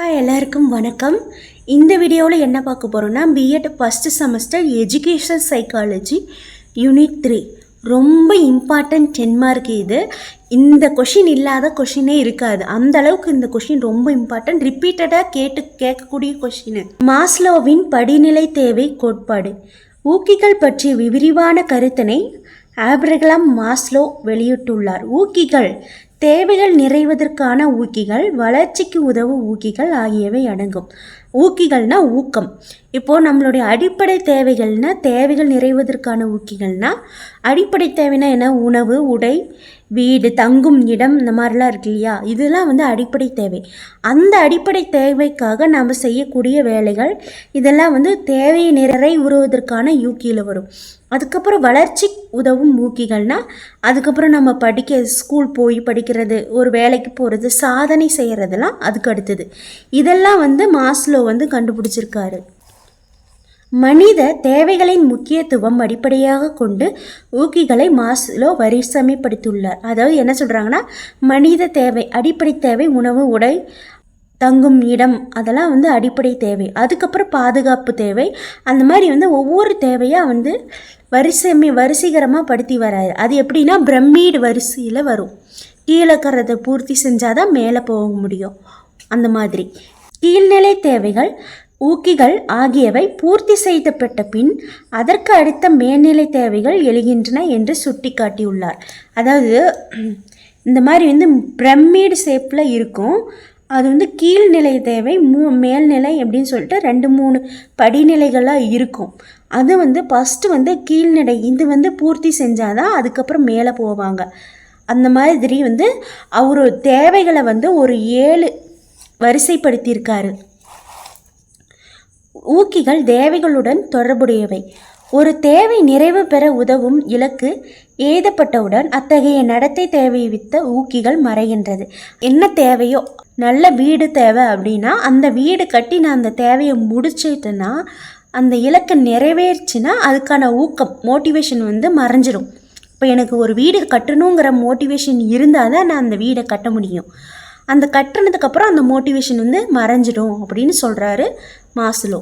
Hi, எல்லாருக்கும் வணக்கம். இந்த வீடியோவில் என்ன பார்க்க போகிறோம்னா B Ed first semester education psychology unit three ரொம்ப இம்பார்ட்டன்ட் டென் மார்க் இது. இந்த கொஷின் இல்லாத கொஷினே இருக்காது. அந்த அளவுக்கு இந்த கொஷின் ரொம்ப இம்பார்ட்டன்ட் ரிப்பீட்டடாக கேட்டு கேட்கக்கூடிய கொஷின் மாஸ்லோவின் படிநிலை தேவை கோட்பாடு. ஊக்கிகள் பற்றிய விரிவான கருத்தினை ஆப்ரகலாம் மாஸ்லோ வெளியிட்டுள்ளார். ஊக்கிகள் தேவைகள் நிறைவதற்கான ஊக்கிகள் வளர்ச்சிக்கு உதவும் ஊக்கிகள் ஆகியவை அடங்கும். ஊக்கிகள்னா ஊக்கம். இப்போது நம்மளுடைய அடிப்படை தேவைகள்னா தேவைகள் நிறைவதற்கான ஊக்கிகள்னால் அடிப்படை தேவைனா என்ன? உணவு உடை வீடு தங்கும் இடம் இந்த மாதிரிலாம் இருக்கு இல்லையா? இதெல்லாம் வந்து அடிப்படை தேவை. அந்த அடிப்படை தேவைக்காக நாம் செய்யக்கூடிய வேலைகள் இதெல்லாம் வந்து தேவையை நிறைவுறுவதற்கான யூக்கியில் வரும். அதுக்கப்புறம் வளர்ச்சி உதவும் ஊக்கிகள்னால் அதுக்கப்புறம் நம்ம படிக்க ஸ்கூல் போய் படிக்கிறது ஒரு வேலைக்கு போகிறது சாதனை செய்கிறதெல்லாம் அதுக்கு அடுத்தது. இதெல்லாம் வந்து மாஸ்லோ வந்து கண்டுபிடிச்சிருக்காரு. மனித தேவைகளின் முக்கியத்துவம் அடிப்படையாக கொண்டு ஊக்கிகளை மாஸ்லோ வரிசமைப்படுத்தியுள்ளார். அதாவது என்ன சொல்கிறாங்கன்னா மனித தேவை அடிப்படை தேவை உணவு உடை தங்கும் இடம் அதெல்லாம் வந்து அடிப்படை தேவை. அதுக்கப்புறம் பாதுகாப்பு தேவை. அந்த மாதிரி வந்து ஒவ்வொரு தேவையாக வந்து வரிசைமை வரிசைகரமாக படுத்தி வராது அது எப்படின்னா பிரம்மீடு வரிசையில் வரும். கீழே இருக்கிறத பூர்த்தி செஞ்சால் தான் மேலே போக முடியும். அந்த மாதிரி. கீழ்நிலை தேவைகள் ஊக்கிகள் ஆகியவை பூர்த்தி செய்தப்பட்ட பின் அதற்கு அடுத்த மேல்நிலை தேவைகள் எழுகின்றன என்று சுட்டிக்காட்டியுள்ளார். அதாவது இந்த மாதிரி வந்து பிரமிடு ஷேப்பில் இருக்கும். அது வந்து கீழ்நிலை தேவை மூ மேல்நிலை அப்படின்னு சொல்லிட்டு ரெண்டு மூணு படிநிலைகளாக இருக்கும். அது வந்து ஃபஸ்ட்டு வந்து கீழ்நிலை இது வந்து பூர்த்தி செஞ்சால் தான் அதுக்கப்புறம் மேலே போவாங்க. அந்த மாதிரி வந்து அவர் தேவைகளை வந்து ஒரு ஏழு வரிசைப்படுத்தியிருக்காரு. ஊக்கிகள் தேவைகளுடன் தொடர்புடையவை. ஒரு தேவை நிறைவு பெற உதவும் இலக்கு ஏதப்பட்டவுடன் அத்தகைய நடத்தை தேவைவித்த ஊக்கிகள் மறைகின்றது. என்ன தேவையோ நல்ல வீடு தேவை அப்படின்னா அந்த வீடு கட்டி நான் அந்த தேவையை முடிச்சிட்டேன்னா அந்த இலக்கு நிறைவேறுச்சுன்னா அதுக்கான ஊக்கம் மோட்டிவேஷன் வந்து மறைஞ்சிடும் இப்போ எனக்கு ஒரு வீடு கட்டணுங்கிற மோட்டிவேஷன் இருந்தால் தான் நான் அந்த வீடை கட்ட முடியும். அந்த கட்டினதுக்கப்புறம் அந்த மோட்டிவேஷன் வந்து மறைஞ்சிடும் அப்படின்னு சொல்கிறாரு மாசுலோ.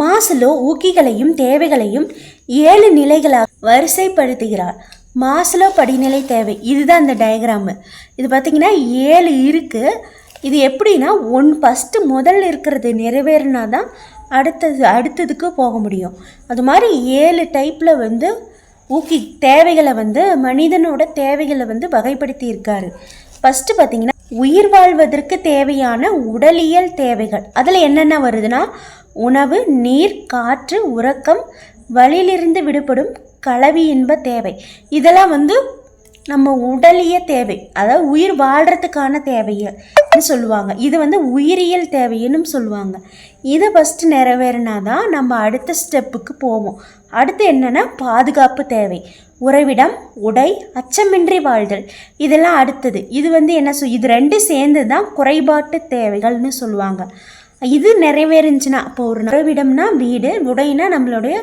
மாசுலோ ஊக்கிகளையும் தேவைகளையும் ஏழு நிலைகளாக வரிசைப்படுத்துகிறார். மாசுலோ படிநிலை தேவை. இதுதான் இந்த டயக்ராமு இது பார்த்திங்கன்னா ஏழு இருக்குது இது எப்படின்னா ஒன் ஃபஸ்ட்டு முதல்ல இருக்கிறது நிறைவேறினா தான் அடுத்தது அடுத்ததுக்கு போக முடியும். அது மாதிரி ஏழு டைப்பில் வந்து ஊக்கி தேவைகளை வந்து மனிதனோட தேவைகளை வந்து வகைப்படுத்தி இருக்காரு ஃபஸ்ட்டு பார்த்திங்கன்னா உயிர் வாழ்வதற்கு தேவையான உடலியல் தேவைகள். அதில் என்னென்ன வருதுன்னா உணவு நீர் காற்று உறக்கம் வழியிலிருந்து விடுபடும் கலவி இன்ப தேவை. இதெல்லாம் வந்து நம்ம உடலிய தேவை. அதாவது உயிர் வாழ்கிறதுக்கான தேவைகள். சொல்லுவாங்க. இது வந்து உயிரியல் தேவைன்னு சொல்லுவாங்க. இதை ஃபஸ்ட்டு நிறைவேறினா தான் நம்ம அடுத்த ஸ்டெப்புக்கு போவோம். அடுத்து என்னென்னா பாதுகாப்பு தேவை. உறைவிடம் உடை அச்சமின்றி வாழ்தல். இதெல்லாம் அடுத்தது. இது வந்து என்ன சொல் இது ரெண்டும் சேர்ந்து தான் குறைபாட்டு தேவைகள்னு சொல்லுவாங்க. இது நிறைவேறிஞ்சுன்னா இப்போ ஒரு உறைவிடம்னா வீடு உடைனா நம்மளுடைய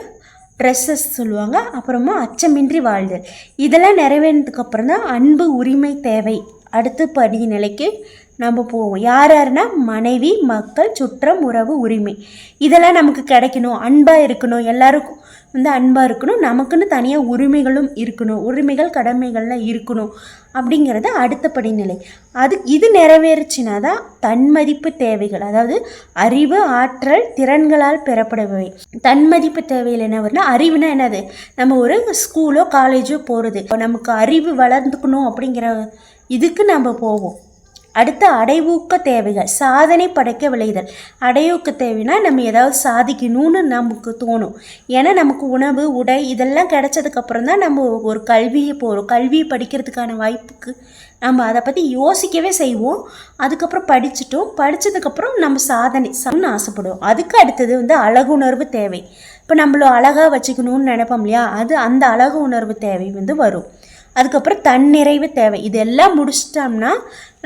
ட்ரெஸ்ஸஸ் சொல்லுவாங்க. அப்புறமா அச்சமின்றி வாழ்தல். இதெல்லாம் நிறைவேறினதுக்கப்புறம் தான் அன்பு உரிமை தேவை. அடுத்த படி நிலைக்கு நம்ம போவோம். யார் யாருன்னா மனைவி மக்கள் சுற்றம் உறவு உரிமை. இதெல்லாம் நமக்கு கிடைக்கணும். அன்பாக இருக்கணும். எல்லாருக்கும் வந்து அன்பாக இருக்கணும். நமக்குன்னு தனியாக உரிமைகளும் இருக்கணும். உரிமைகள் கடமைகள்லாம் இருக்கணும் அப்படிங்கிறது அடுத்த படிநிலை. அது இது நிறைவேறுச்சுனா தான் தன்மதிப்பு தேவைகள் அதாவது அறிவு ஆற்றல் திறன்களால் பெறப்படுபவை. தன்மதிப்பு தேவையில் என்ன வரும்னா அறிவுனா என்னது? நம்ம ஒரு ஸ்கூலோ காலேஜோ போகிறது நமக்கு அறிவு வளர்ந்துக்கணும் அப்படிங்கிற இதுக்கு நம்ம போவோம். அடுத்து அடைவூக்க தேவைகள் சாதனை படைக்க விளைதல். அடையூக்க தேவைன்னா நம்ம ஏதாவது சாதிக்கணும்னு நமக்கு தோணும். ஏன்னா நமக்கு உணவு உடை இதெல்லாம் கிடைச்சதுக்கப்புறம் தான் நம்ம ஒரு கல்வியை போகிறோம் கல்வியை படிக்கிறதுக்கான வாய்ப்புக்கு நம்ம அதை பற்றி யோசிக்கவே செய்வோம். அதுக்கப்புறம் படிச்சுட்டோம். படித்ததுக்கப்புறம் நம்ம சாதனை சம்னு ஆசைப்படுவோம். அதுக்கு அடுத்தது வந்து அழகுணர்வு தேவை. இப்போ நம்மள அழகாக வச்சுக்கணும்னு நினைப்போம் இல்லையா? அது அந்த அழகு உணர்வு தேவை வந்து வரும். அதுக்கப்புறம் தன்னிறைவு தேவை. இதெல்லாம் முடிச்சிட்டோம்னா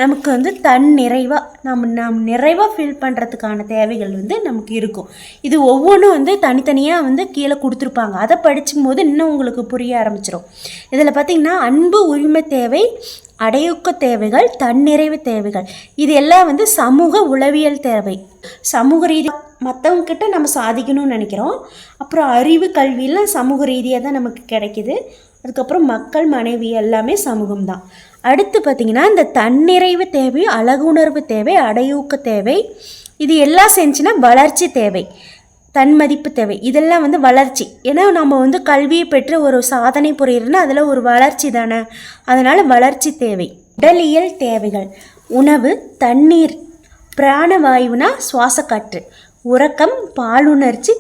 நமக்கு வந்து தன் நிறைவாக நம்ம நம் நிறைவாக ஃபீல் பண்ணுறதுக்கான தேவைகள் வந்து நமக்கு இருக்கும். இது ஒவ்வொன்றும் வந்து தனித்தனியாக வந்து கீழே கொடுத்துருப்பாங்க. அதை படிக்கும் போது இன்னும் உங்களுக்கு புரிய ஆரம்பிச்சிடும் இதில் பார்த்திங்கன்னா அன்பு உரிமை தேவை அடையூக்க தேவைகள் தன்னிறைவு தேவைகள். இது எல்லாம் வந்து சமூக உளவியல் தேவை. சமூக ரீதி மற்றவங்க கிட்ட நம்ம சாதிக்கணும்னு நினைக்கிறோம். அப்புறம் அறிவு கல்வியெல்லாம் சமூக ரீதியாக தான் நமக்கு கிடைக்கிது. அதுக்கப்புறம் மக்கள் மனைவி எல்லாமே சமூகம் தான். அடுத்து பார்த்திங்கன்னா இந்த தன்னிறைவு தேவை அழகுணர்வு தேவை அடையூக்க தேவை இது எல்லாம் செஞ்சுன்னா வளர்ச்சி தேவை தன்மதிப்பு தேவை இதெல்லாம் வந்து வளர்ச்சி. ஏன்னா நம்ம வந்து கல்வியை பெற்று ஒரு சாதனை புரியுறதுன்னா அதில் ஒரு வளர்ச்சி தானே. அதனால் வளர்ச்சி தேவை. உடலியல் தேவைகள். உணவு தண்ணீர் பிராணவாயுனா சுவாசக்காற்று. உறக்கம் பாலுணர்ச்சி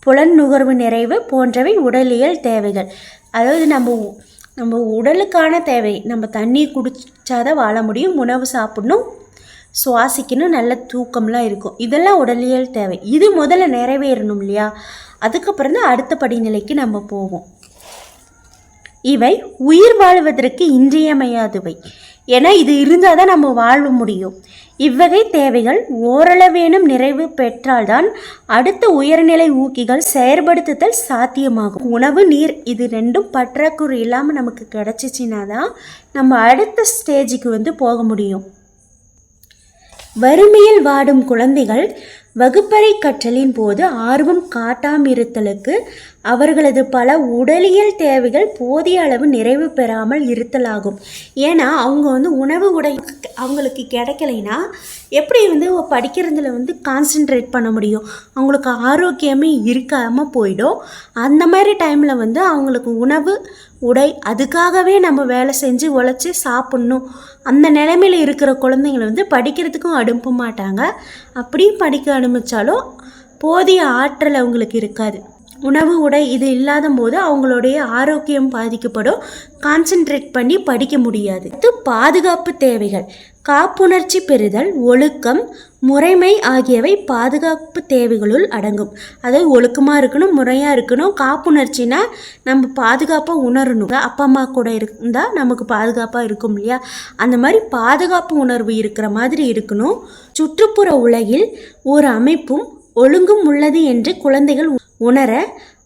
புலன் நுகர்வு நிறைவு போன்றவை உடலியல் தேவைகள். அதாவது நம்ம நம்ம உடலுக்கான தேவை. நம்ம தண்ணி குடிச்சாதான் வாழ முடியும் உணவு சாப்பிடணும் சுவாசிக்கணும் நல்ல தூக்கம்லாம் இருக்கும். இதெல்லாம் உடலியல் தேவை. இது முதல்ல நிறைவேறணும் இல்லையா? அதுக்கப்புறம் தான் அடுத்த படிநிலைக்கு நம்ம போவோம். இவை உயிர் வாழ்வதற்கு இன்றியமையாதவை. ஏன்னா இது இருந்தால் தான் நம்ம வாழ முடியும். இவ்வகை தேவைகள் ஓரளவேனும் நிறைவு பெற்றால்தான் அடுத்த உயர்நிலை ஊக்கிகள் செயற்படுத்துதல் சாத்தியமாகும். உணவு நீர் இது ரெண்டும் பற்றாக்குறை இல்லாமல் நமக்கு கிடச்சிச்சின்னா தான் நம்ம அடுத்த ஸ்டேஜுக்கு வந்து போக முடியும். வறுமையில் வாடும் குழந்தைகள் வகுப்பறை கற்றலின் போது ஆர்வம் காட்டாமிருத்தலுக்கு அவர்களது பல உடலியல் தேவைகள் போதிய அளவு நிறைவு பெறாமல் இருத்தலாகும். ஏன்னா அவங்க வந்து உணவு உடை அவங்களுக்கு கிடைக்கலைன்னா எப்படி வந்து படிக்கிறதுல வந்து கான்சென்ட்ரேட் பண்ண முடியும்? அவங்களுக்கு ஆரோக்கியமே இருக்காமல் போயிடும். அந்த மாதிரி டைமில் வந்து அவங்களுக்கு உணவு உடை அதுக்காகவே நம்ம வேலை செஞ்சு உழைச்சி சாப்பிட்ணும். அந்த நிலைமையில் இருக்கிற குழந்தைங்களை வந்து படிக்கிறதுக்கும் அனுப்ப மாட்டாங்க. அப்படியும் படிக்க அனுமதிச்சாலும் போதிய ஆற்றல் அவங்களுக்கு இருக்காது. உணவு உடை இது இல்லாத போது அவங்களுடைய ஆரோக்கியம் பாதிக்கப்படும். கான்சென்ட்ரேட் பண்ணி படிக்க முடியாது. பாதுகாப்பு தேவைகள். காப்புணர்ச்சி பெறுதல் ஒழுக்கம் முறைமை ஆகியவை பாதுகாப்பு தேவைகளுள் அடங்கும். அதாவது ஒழுக்கமாக இருக்கணும் முறையாக இருக்கணும். காப்புணர்ச்சினா நம்ம பாதுகாப்பாக உணரணும். அப்பா அம்மா கூட இருந்தால் நமக்கு பாதுகாப்பாக இருக்கும் இல்லையா? அந்த மாதிரி பாதுகாப்பு உணர்வு இருக்கிற மாதிரி இருக்கணும். சுற்றுப்புற உலகில் ஒரு அமைப்பும் ஒழுங்கும் உள்ளது என்று குழந்தைகள் உணர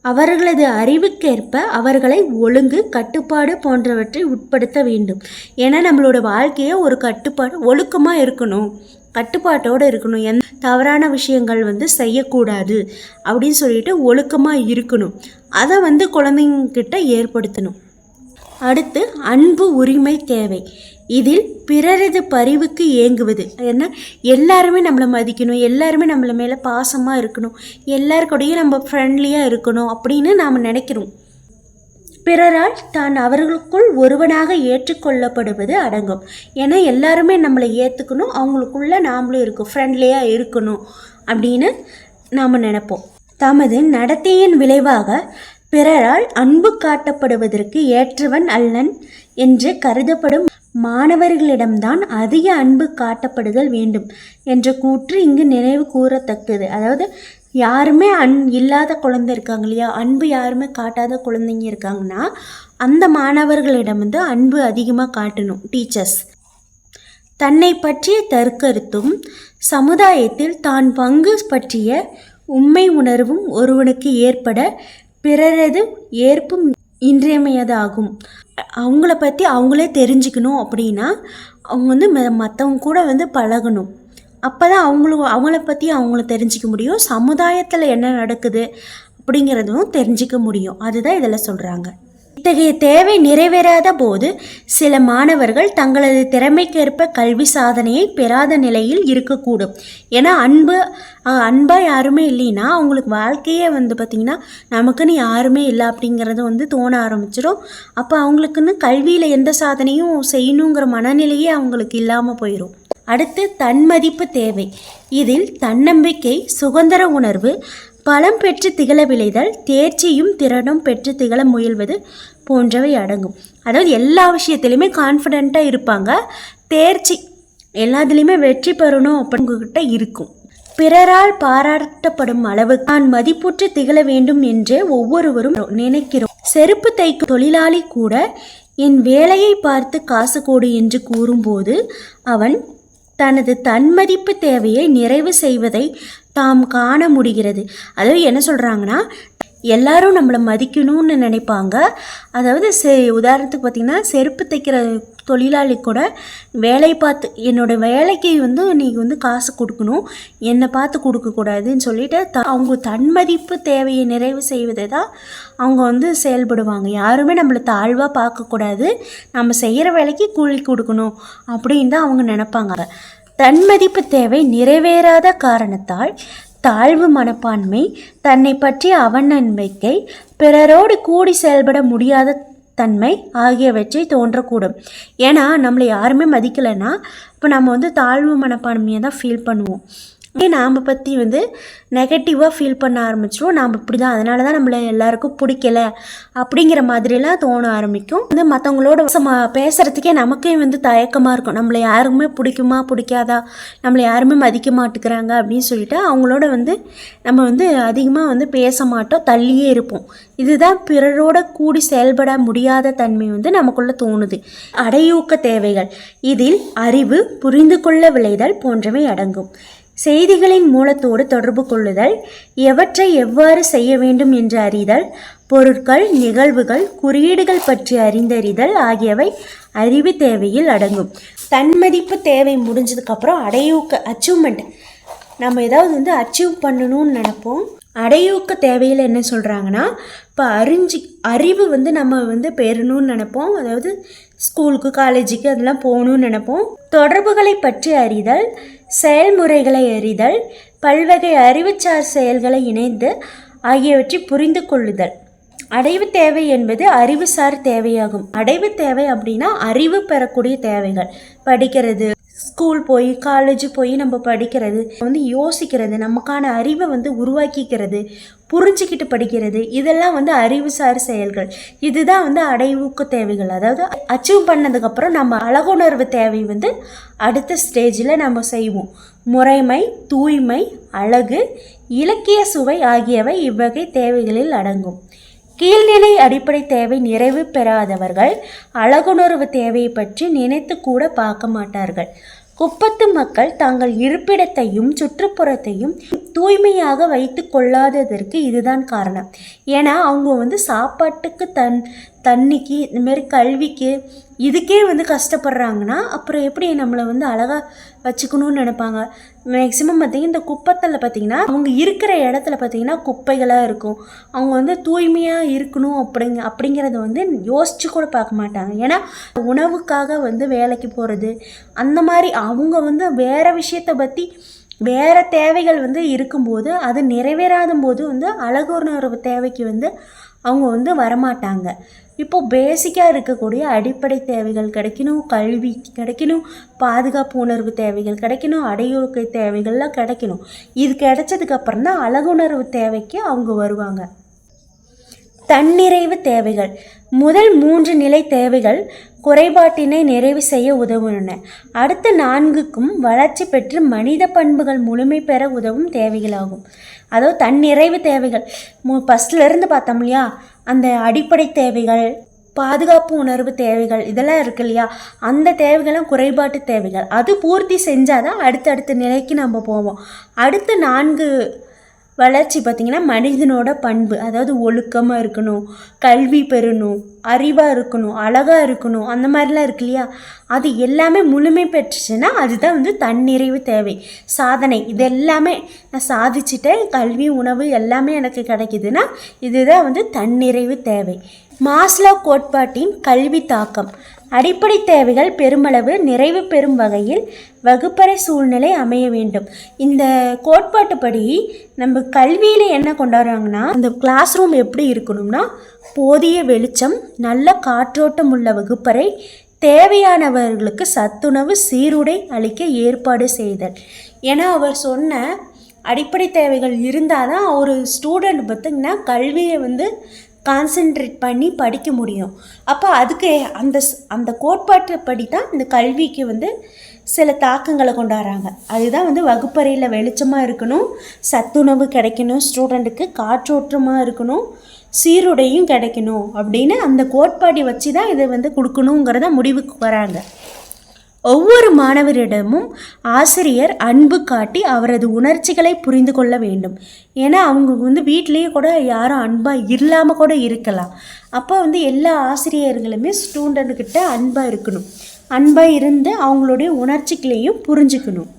அவர்களது அறிவுக்கேற்ப அவர்களை ஒழுங்கு கட்டுப்பாடு போன்றவற்றை உட்படுத்த வேண்டும். ஏன்னா நம்மளோட வாழ்க்கையை ஒரு கட்டுப்பாடு ஒழுக்கமாக இருக்கணும். கட்டுப்பாட்டோடு இருக்கணும். எந்த தவறான விஷயங்கள் வந்து செய்யக்கூடாது அப்படின்னு சொல்லிட்டு ஒழுக்கமாக இருக்கணும். அதை வந்து குழந்தைங்கிட்ட ஏற்படுத்தணும். அடுத்து அன்பு உரிமை தேவை. இதில் பிறரது பரிவுக்கு ஏங்குவது. ஏன்னா எல்லாருமே நம்மளை மதிக்கணும் எல்லாருமே நம்மளை மேலே பாசமாக இருக்கணும் எல்லாருக்கூடையும் நம்ம ஃப்ரெண்ட்லியாக இருக்கணும் அப்படின்னு நாம் நினைக்கிறோம். பிறரால் தான் அவர்களுக்குள் ஒருவனாக ஏற்றுக்கொள்ளப்படுவது அடங்கும். ஏன்னா எல்லாருமே நம்மளை ஏற்றுக்கணும் அவங்களுக்குள்ள நாமளும் இருக்கும் ஃப்ரெண்ட்லியாக இருக்கணும் அப்படின்னு நாம் நினைப்போம். தமது நடத்தையின் விளைவாக பிறரால் அன்பு காட்டப்படுவதற்கு ஏற்றவன் அல்லன் என்று கருதப்படும் மாணவர்களிடம்தான் அதிக அன்பு காட்டப்படுதல் வேண்டும் என்ற கூற்று இங்கு நினைவு கூறத்தக்கது. அதாவது யாருமே அன் இல்லாத குழந்தை இருக்காங்க இல்லையா? அன்பு யாருமே காட்டாத குழந்தைங்க இருக்காங்கன்னா அந்த மாணவர்களிடம் வந்து அன்பு அதிகமாக காட்டணும் டீச்சர்ஸ். தன்னை பற்றிய தற்கருத்தும் சமுதாயத்தில் தான் பங்கு பற்றிய உண்மை உணர்வும் ஒருவனுக்கு ஏற்பட பிறரது ஏற்பும் இன்றியமையதாகும். அவங்கள பற்றி அவங்களே தெரிஞ்சுக்கணும் அப்படின்னா அவங்க வந்து மற்றவங்க கூட வந்து பழகணும். அப்போ தான் அவங்களும் அவங்கள பற்றி அவங்கள தெரிஞ்சிக்க முடியும். சமுதாயத்தில் என்ன நடக்குது அப்படிங்கிறதும் தெரிஞ்சிக்க முடியும். அதுதான் இதில் சொல்கிறாங்க இத்தகைய தேவை நிறைவேறாத போது சில மாணவர்கள் தங்களது திறமைக்கேற்ப கல்வி சாதனையை பெறாத நிலையில் இருக்கக்கூடும். ஏன்னா அன்பு அன்பாக அன்பா யாருமே இல்லைன்னா அவங்களுக்கு வாழ்க்கையே வந்து பார்த்திங்கன்னா நமக்குன்னு யாருமே இல்லை அப்படிங்கிறது வந்து தோண ஆரம்பிச்சிடும் அப்போ அவங்களுக்குன்னு கல்வியில் எந்த சாதனையும் செய்யணுங்கிற மனநிலையே அவங்களுக்கு இல்லாமல் போயிடும் அடுத்து தன்மதிப்பு தேவை. இதில் தன்னம்பிக்கை சுதந்திர உணர்வு பலம் பெற்று திகழ விளைதல் தேர்ச்சியும் திறனும் பெற்று திகழ முயல்வது போன்றவை அடங்கும். அதாவது எல்லா விஷயத்துலையுமே கான்ஃபிடெண்ட்டாக இருப்பாங்க. தேர்ச்சி எல்லாத்துலேயுமே வெற்றி பெறணும் அப்படிங்கிட்ட இருக்கும். பிறரால் பாராட்டப்படும் அளவு தான் மதிப்புற்று திகழ வேண்டும் என்றே ஒவ்வொருவரும் நினைக்கிறோம். செருப்பு தைக்கும் தொழிலாளி கூட என் வேலையை பார்த்து காசு கொடு என்று கூறும்போது அவன் தனது தன்மதிப்பு தேவையை நிறைவு செய்வதை தாம் காண முடிகிறது. அதாவது என்ன சொல்கிறாங்கன்னா எல்லாரும் நம்மளை மதிக்கணும்னு நினைப்பாங்க. அதாவது செ உதாரணத்துக்கு பார்த்திங்கன்னா செருப்பு தைக்கிற தொழிலாளி கூட வேலையை பார்த்து என்னோடய வேலைக்கு வந்து நீங்கள் வந்து காசு கொடுக்கணும். என்னை பார்த்து கொடுக்கக்கூடாதுன்னு சொல்லிட்டு த அவங்க தன்மதிப்பு தேவையை நிறைவு செய்வதை தான் அவங்க வந்து செயல்படுவாங்க. யாருமே நம்மளை தாழ்வாக பார்க்கக்கூடாது. நம்ம செய்கிற வேலைக்கு கூலி கொடுக்கணும் அப்படின்னு தான் அவங்க நினைப்பாங்க. தன்மதிப்பு தேவை நிறைவேறாத காரணத்தால் தாழ்வு மனப்பான்மை தன்னை பற்றிய அவநம்பிக்கை பிறரோடு கூடி செயல்பட முடியாத தன்மை ஆகியவற்றை தோன்றக்கூடும். ஏன்னா நம்மளை யாருமே மதிக்கலைன்னா இப்போ நம்ம வந்து தாழ்வு மனப்பான்மையை தான் ஃபீல் பண்ணுவோம். நாம் பற்றி வந்து நெகட்டிவாக ஃபீல் பண்ண ஆரம்பிச்சிடும் நாம் இப்படி தான் அதனால தான் நம்மளை எல்லாருக்கும் பிடிக்கல அப்படிங்கிற மாதிரிலாம் தோண ஆரம்பிக்கும். வந்து மற்றவங்களோட சம பேசுகிறதுக்கே நமக்கே வந்து தயக்கமாக இருக்கும். நம்மளை யாருக்குமே பிடிக்குமா பிடிக்காதா? நம்மளை யாருமே மதிக்க மாட்டேங்கிறாங்க அப்படின்னு சொல்லிட்டு அவங்களோட வந்து நம்ம வந்து அதிகமாக வந்து பேச மாட்டோம். தள்ளியே இருப்போம். இதுதான் பிறரோட கூடி செயல்பட முடியாத தன்மை வந்து நமக்குள்ளே தோணுது. அடையூக்க தேவைகள். இதில் அறிவு புரிந்து கொள்ள விளைதல் போன்றவை அடங்கும். செய்திகளின் மூலத்தோடு தொடர்பு கொள்ளுதல் எவற்றை எவ்வாறு செய்ய வேண்டும் என்று அறிதல் பொருட்கள் நிகழ்வுகள் குறியீடுகள் பற்றி அறிந்தறிதல் ஆகியவை அறிவு தேவையில் அடங்கும். தன்மதிப்பு தேவை முடிஞ்சதுக்கப்புறம் அடையூக்க அச்சீவ்மெண்ட் நம்ம ஏதாவது வந்து அச்சீவ் பண்ணணும்னு நினைப்போம். அடையூக்க தேவையில் என்ன சொல்கிறாங்கன்னா இப்போ அறிஞ்சு அறிவு வந்து நம்ம வந்து பெறணும்னு நினைப்போம். அதாவது ஸ்கூலுக்கு காலேஜுக்கு அதெல்லாம் போகணும்னு நினைப்போம். தொடர்புகளை பற்றி அறிதல் செயல்முறைகளை அறிதல் பல்வகை அறிவுசார் செயல்களை இணைந்து ஆகியவற்றை புரிந்து கொள்ளுதல். அடைவு தேவை என்பது அறிவுசார் தேவையாகும். அடைவு தேவை அப்படின்னா அறிவு பெறக்கூடிய தேவைகள். படிக்கிறது ஸ்கூல் போய் காலேஜ் போய் நம்ம படிக்கிறது வந்து யோசிக்கிறது நமக்கான அறிவை வந்து உருவாக்கிக்கிறது புரிஞ்சுக்கிட்டு படிக்கிறது இதெல்லாம் வந்து அறிவுசார் செயல்கள். இதுதான் வந்து அடைவுக்கு தேவைகள். அதாவது அச்சீவ் பண்ணதுக்கப்புறம் நம்ம அழகுணர்வு தேவை வந்து அடுத்த ஸ்டேஜில் நம்ம செய்வோம். முறைமை தூய்மை அழகு இலக்கிய சுவை ஆகியவை இவ்வகை தேவைகளில் அடங்கும். கீழ்நிலை அடிப்படை தேவை நிறைவு பெறாதவர்கள் அழகுணர்வு தேவையை பற்றி நினைத்து கூட பார்க்க மாட்டார்கள். குப்பத்து மக்கள் தங்கள் இருப்பிடத்தையும் சுற்றுப்புறத்தையும் தூய்மையாக வைத்து கொள்ளாததற்கு இதுதான் காரணம். ஏன்னா அவங்க வந்து சாப்பாட்டுக்கு தன் தண்ணிக்கு இந்தமாரி கல்விக்கு இதுக்கே வந்து கஷ்டப்படுறாங்கன்னா அப்புறம் எப்படி நம்மளை வந்து அழகாக வச்சுக்கணும்னு நினைப்பாங்க. மேக்ஸிமம் பார்த்திங்கன்னா இந்த குப்பத்தில் பார்த்திங்கன்னா அவங்க இருக்கிற இடத்துல பார்த்திங்கன்னா குப்பைகளாக இருக்கும். அவங்க வந்து தூய்மையாக இருக்கணும் அப்படிங்க அப்படிங்கிறத வந்து யோசிச்சு கூட பார்க்க மாட்டாங்க. ஏன்னா உணவுக்காக வந்து வேலைக்கு போகிறது அந்த மாதிரி அவங்க வந்து வேறு விஷயத்தை பற்றி வேறு தேவைகள் வந்து இருக்கும்போது அது நிறைவேறாத போது வந்து அழகுணர்வு தேவைக்கு வந்து அவங்க வந்து வரமாட்டாங்க. இப்போது பேசிக்காக இருக்கக்கூடிய அடிப்படை தேவைகள் கிடைக்கணும் கல்வி கிடைக்கணும் பாதுகாப்பு உணர்வு தேவைகள் கிடைக்கணும் அடையோக்கை தேவைகள்லாம் கிடைக்கணும். இது கிடைச்சதுக்கப்புறம் தான் அழகுணர்வு தேவைக்கு அவங்க வருவாங்க. தன்னிறைவு தேவைகள். முதல் மூன்று நிலை தேவைகள் குறைபாட்டினை நிறைவு செய்ய உதவுகின்றன. அடுத்த நான்குக்கும் வளர்ச்சி பெற்று மனித பண்புகள் முழுமை பெற உதவும் தேவைகளாகும். அதாவது தன்னிறைவு தேவைகள். மு ஃபஸ்ட்லேருந்து பார்த்தோம் இல்லையா? அந்த அடிப்படை தேவைகள் பாதுகாப்பு உணர்வு தேவைகள் இதெல்லாம் இருக்கு இல்லையா? அந்த தேவைகளும் குறைபாட்டு தேவைகள். அது பூர்த்தி செஞ்சால் தான் அடுத்தடுத்த நிலைக்கு நம்ம போவோம். அடுத்த நான்கு வளர்ச்சி பார்த்திங்கன்னா மனிதனோட பண்பு அதாவது ஒழுக்கமாக இருக்கணும் கல்வி பெறணும் அறிவாக இருக்கணும் அழகாக இருக்கணும் அந்த மாதிரிலாம் இருக்கு இல்லையா? அது எல்லாமே முழுமை பெற்றுச்சுன்னா அதுதான் வந்து தன்னிறைவு தேவை. சாதனை. இது எல்லாமே நான் சாதிச்சிட்டேன் கல்வி உணவு எல்லாமே எனக்கு கிடைக்குதுன்னா இதுதான் வந்து தன்னிறைவு தேவை. மாஸ்லா கோட்பாட்டின் கல்வி தாக்கம். அடிப்படை தேவைகள் பெருமளவு நிறைவு பெறும் வகையில் வகுப்பறை சூழ்நிலை அமைய வேண்டும். இந்த கோட்பாட்டுப்படி நம்ம கல்வியில் என்ன கொண்டாடுறாங்கன்னா அந்த கிளாஸ் ரூம் எப்படி இருக்கணும்னா போதிய வெளிச்சம் நல்ல காற்றோட்டம் உள்ள வகுப்பறை தேவையானவர்களுக்கு சத்துணவு சீருடை அளிக்க ஏற்பாடு செய்தல். ஏன்னா அவர் சொன்ன அடிப்படை தேவைகள் இருந்தால் தான் ஒரு ஸ்டூடெண்ட் பார்த்திங்கன்னா கல்வியை வந்து கான்சென்ட்ரேட் பண்ணி படிக்க முடியும். அப்போ அதுக்கு அந்த ஸ்- அந்த கோட்பாட்டுப்படி தான் இந்த கல்விக்கு வந்து சில தாக்கங்களை கொண்டாடுறாங்க. அதுதான் வந்து வகுப்பறையில் வெளிச்சமாக இருக்கணும் சத்துணவு கிடைக்கணும் ஸ்டூடெண்ட்டுக்கு காற்றோட்டமாக இருக்கணும் சீருடையும் கிடைக்கணும் அப்படின்னு அந்த கோட்பாட்டை வச்சு தான் இதை வந்து கொடுக்கணுங்கிறத முடிவுக்கு வராங்க. ஒவ்வொரு மாணவரிடமும் ஆசிரியர் அன்பு காட்டி அவரது உணர்ச்சிகளை புரிந்து கொள்ள வேண்டும். ஏன்னா அவங்க வந்து வீட்டிலேயே கூட யாரும் அன்பாக இல்லாமல் கூட இருக்கலாம். அப்போ வந்து எல்லா ஆசிரியர்களுமே ஸ்டூடெண்ட்டுக்கிட்ட அன்பாக இருக்கணும். அன்பாக இருந்து அவங்களுடைய உணர்ச்சிகளையும் புரிஞ்சுக்கணும்.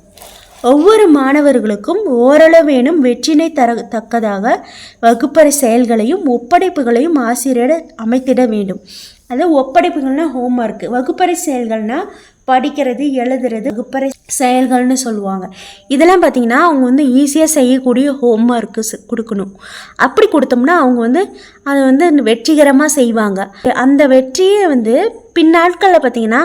ஒவ்வொரு மாணவர்களுக்கும் ஓரளவேனும் வெற்றினை தர தக்கதாக வகுப்பறை செயல்களையும் ஒப்படைப்புகளையும் ஆசிரியர் அமைத்திட வேண்டும். அது ஒப்படைப்புகள்னால் ஹோம்ஒர்க் வகுப்பறை செயல்கள்னால் படிக்கிறது எழுதுறது வகுப்பறை செயல்கள்னு சொல்லுவாங்க. இதெல்லாம் பார்த்திங்கன்னா அவங்க வந்து ஈஸியாக செய்யக்கூடிய ஹோம்ஒர்க்கு கொடுக்கணும். அப்படி கொடுத்தோம்னா அவங்க வந்து அதை வந்து வெற்றிகரமாக செய்வாங்க. அந்த வெற்றியை வந்து பின்னாட்களில் பார்த்தீங்கன்னா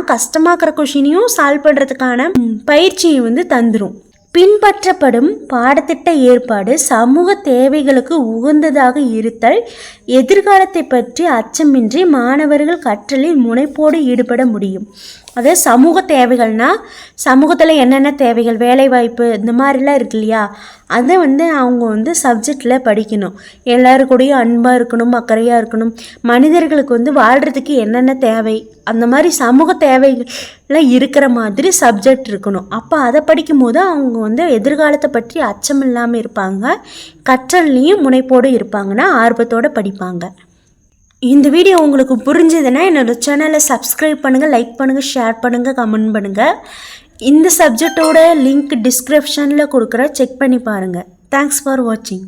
இருக்கிற கொஷினையும் சால்வ் பண்ணுறதுக்கான பயிற்சியும் பயிற்சியை வந்து தந்துடும் பின்பற்றப்படும் பாடத்திட்ட ஏற்பாடு சமூக தேவைகளுக்கு உகந்ததாக இருத்தல் எதிர்காலத்தை பற்றி அச்சமின்றி மாணவர்கள் கற்றலில் முனைப்போடு ஈடுபட முடியும். அதே சமூக தேவைகள்னா சமூகத்தில் என்னென்ன தேவைகள் வேலைவாய்ப்பு இந்த மாதிரிலாம் இருக்கு இல்லையா? அதை வந்து அவங்க வந்து சப்ஜெக்டில் படிக்கணும். எல்லாருக்கூடையும் அன்பாக இருக்கணும் அக்கறையாக இருக்கணும். மனிதர்களுக்கு வந்து வாழ்கிறதுக்கு என்னென்ன தேவை அந்த மாதிரி சமூக தேவைகள் இருக்கிற மாதிரி சப்ஜெக்ட் இருக்கணும். அப்போ அதை படிக்கும்போது அவங்க வந்து எதிர்காலத்தை பற்றி அச்சம் இல்லாமல் இருப்பாங்க. கற்றல்லையும் முனைப்போடு இருப்பாங்கன்னா ஆர்வத்தோடு படிப்பாங்க. இந்த வீடியோ உங்களுக்கு புரிஞ்சதுன்னா என்னோடய சேனலை சப்ஸ்கிரைப் பண்ணுங்கள் லைக் பண்ணுங்கள் ஷேர் பண்ணுங்கள் கமெண்ட் பண்ணுங்கள் இந்த சப்ஜெக்டோட லிங்க் டிஸ்கிரிப்ஷனில் கொடுக்குற செக் பண்ணி பாருங்கள் தேங்க்ஸ் ஃபார் வாட்சிங்